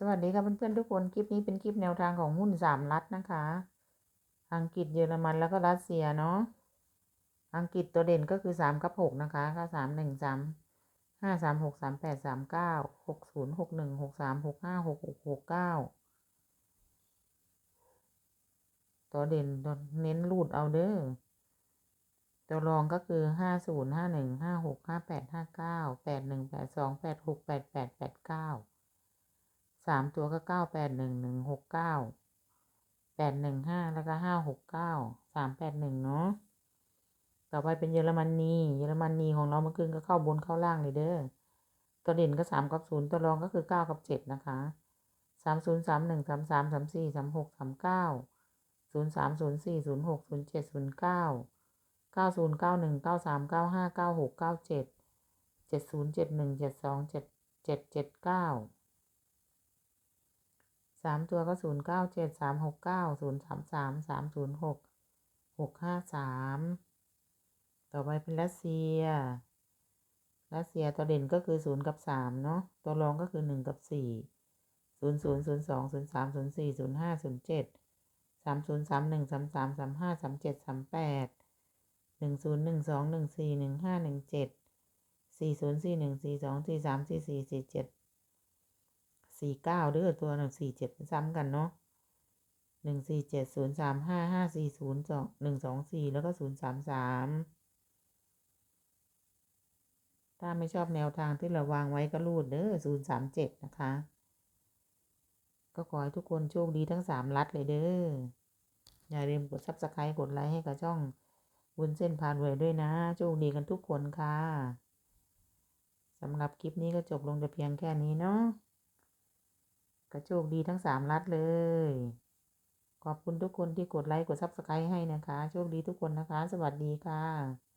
สวัสดีค่ะเพื่อนๆทุกคน คลิปนี้เป็นคลิปแนวทางของหุ้นสามรัฐนะคะ อังกฤษเยอรมันแล้วก็รัสเซียเนาะ อังกฤษตัวเด่นก็คือสามกับหกนะคะก็สามหนึ่งสามห้าสามหกสามแปดสามเก้าหกศูนย์หกหนึ่งหกสามหกห้าหกหกหกเก้าตัวเด่นตัวเน้นรูดเอาเด้อ ตัวรองก็คือห้าศูนย์ห้าหนึ่งห้าหกห้าแปดห้าเก้าแปดหนึ่งแปดสองแปดหกแปดแปดแปดเก้า สามตัวก็เก้าแปดหนึ่งหนึ่งหกเก้าแปดหนึ่งห้าแล้วก็ห้าหกเก้าสามแปดหนึ่งเนาะต่อไปเป็นเยอรมนีเยอรมนีของเราเมื่อคืนก็เข้าบนเข้าล่างเลยเด้อตัวเด่นก็สามกับศูนย์ตัวรองก็คือเก้ากับเจ็ดนะคะสามศูนย์สามหนึ่งสามสามสามสี่สามหกสามเก้าศูนย์สามศูนย์สี่ศูนย์หกศูนย์เจ็ดศูนย์เก้าเก้าศูนย์เก้าหนึ่งเก้าสามเก้าห้าเก้าหกเก้าเจ็ดเจ็ดศูนย์เจ็ดหนึ่งเจ็ดสองเจ็ดเจ็ดเจ็ดเก้าามตัวก็ศูนย์เก้าเจ็ดสามหกเก้าศูนย์สามสามสามศูนย์หกหกห้าสามต่อไปเป็นรัสเซีย รัสเซียตัวเด่นก็คือศูนย์กับสามเนาะ ตัวรองก็คือหนึ่งกับสี่ศูนย์ศูนย์ศูนย์สองศูนย์สามศูนย์สี่ศูนย์ห้าศูนย์เจ็ดสามศูนย์สามหนึ่งสามสามสามห้าสามเจ็ดสามแปดหนึ่งศูนย์หนึ่งสองหนึ่งสี่หนึ่งห้าหนึ่งเจ็ดสี่ศูนย์สี่หนึ่งสี่สองสี่สามสี่สี่สี่เจ็ด สี่เก้าเด้อตัวหนึ่งสี่เจ็ดซ้ำกันเนาะหนึ่งสี่เจ็ดศูนย์สามห้าห้าสี่ศูนย์สองหนึ่งสองสี่แล้วก็ศูนย์สามสามถ้าไม่ชอบแนวทางที่เราวางไว้ก็รูดเด้อศูนย์สามเจ็ดนะคะ ก็ขอให้ทุกคนโชคดีทั้งสามรัฐเลยเด้อ อย่าลืมกดซับสไครต์กดไลค์ให้กับช่องวุ้นเส้นพารวยด้วยนะ โชคดีกันทุกคนค่ะสำหรับคลิปนี้ก็จบลงแต่เพียงแค่นี้เนาะ ก็โชคดีทั้งสามรัฐเลย ขอบคุณทุกคนที่กดไลค์กดซับสไครต์ให้นะคะ โชคดีทุกคนนะคะ สวัสดีค่ะ